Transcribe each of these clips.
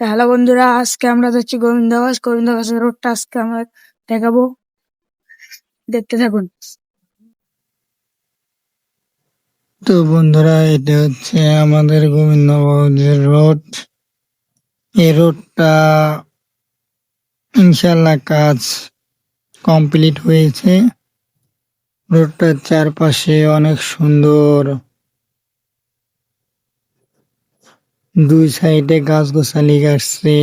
Hello বন্ধুরা, আজকে আমরা যাচ্ছি গোবিন্দগঞ্জ। গোবিন্দগঞ্জের রোডটা আজকে আমরা দেখাবো। দেখতে থাকুন। তো বন্ধুরা, এটা হচ্ছে আমাদের গোবিন্দগঞ্জের রোড এই রোডটা ইনশাল্লাহ কাজ কমপ্লিট হয়েছে। রোডটার চারপাশে অনেক সুন্দর দুই সাইডে গাছ গোছালি গাছছে।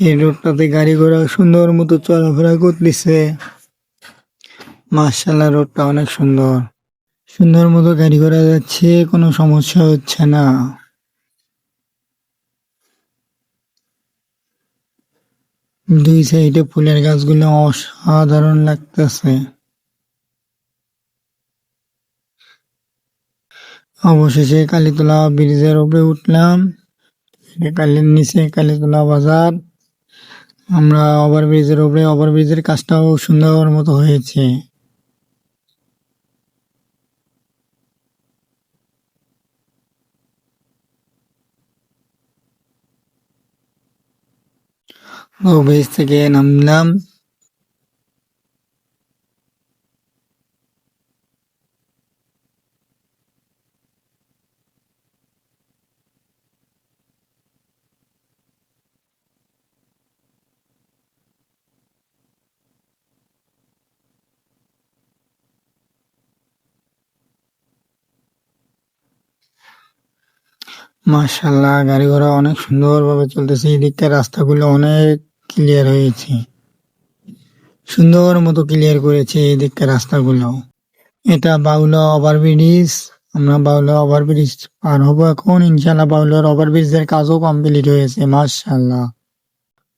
এই রোডটাতে গাড়ি ঘোড়া সুন্দর মতো চলাফেরা করতেছে। মার্শাল্লাহ রোডটা অনেক সুন্দর। সুন্দর মতো গাড়ি ঘোড়া যাচ্ছে, কোনো সমস্যা হচ্ছে না। দুই সাইডে ফুলের গাছগুলো অসাধারণ লাগতেছে। অবশেষে কালীতলা ব্রিজের উপরে উঠলাম। কালীর নিচে কালীতলা বাজার। আমরা ওভার ব্রিজের উপরে, ওভার ব্রিজের কাজটাও সুন্দর মতো হয়েছে। ও ব্রিজ থেকে নামলাম। মাশাল্লাহ গাড়ি ঘোড়া অনেক সুন্দরভাবে চলতেছে। এদিককার রাস্তাগুলো অনেক ক্লিয়ার হয়েছে। সুন্দর মতো ক্লিয়ার করেছে এদিককার রাস্তাগুলো। এটা বাউলা ওভার ব্রিজ আমরা বাউলা ওভার ব্রিজ পার হব এখন। ইনশাল্লাহ বাউলার ওভার ব্রিজের কাজও কমপ্লিট হয়েছে মাশাল্লাহ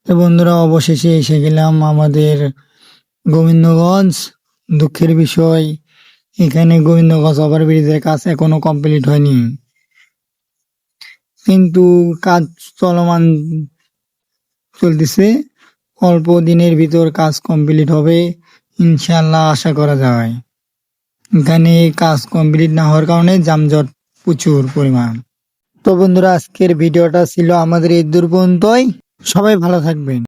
তো বন্ধুরা, অবশেষে এসে গেলাম আমাদের গোবিন্দগঞ্জ। দুঃখের বিষয়, এখানে গোবিন্দগঞ্জ ওভার ব্রিজের কাজ এখনও কমপ্লিট হয়নি। কিন্তু কাজ চলমান চলতেছে। অল্প দিনের ভিতর কাজ কমপ্লিট হবে ইনশাল্লাহ আশা করা যায়। এখানে কাজ কমপ্লিট না হওয়ার কারণে যানজট প্রচুর পরিমাণ। তো বন্ধুরা, আজকের ভিডিওটা ছিল আমাদের এই দূর পর্যন্তই সবাই ভালো থাকবেন।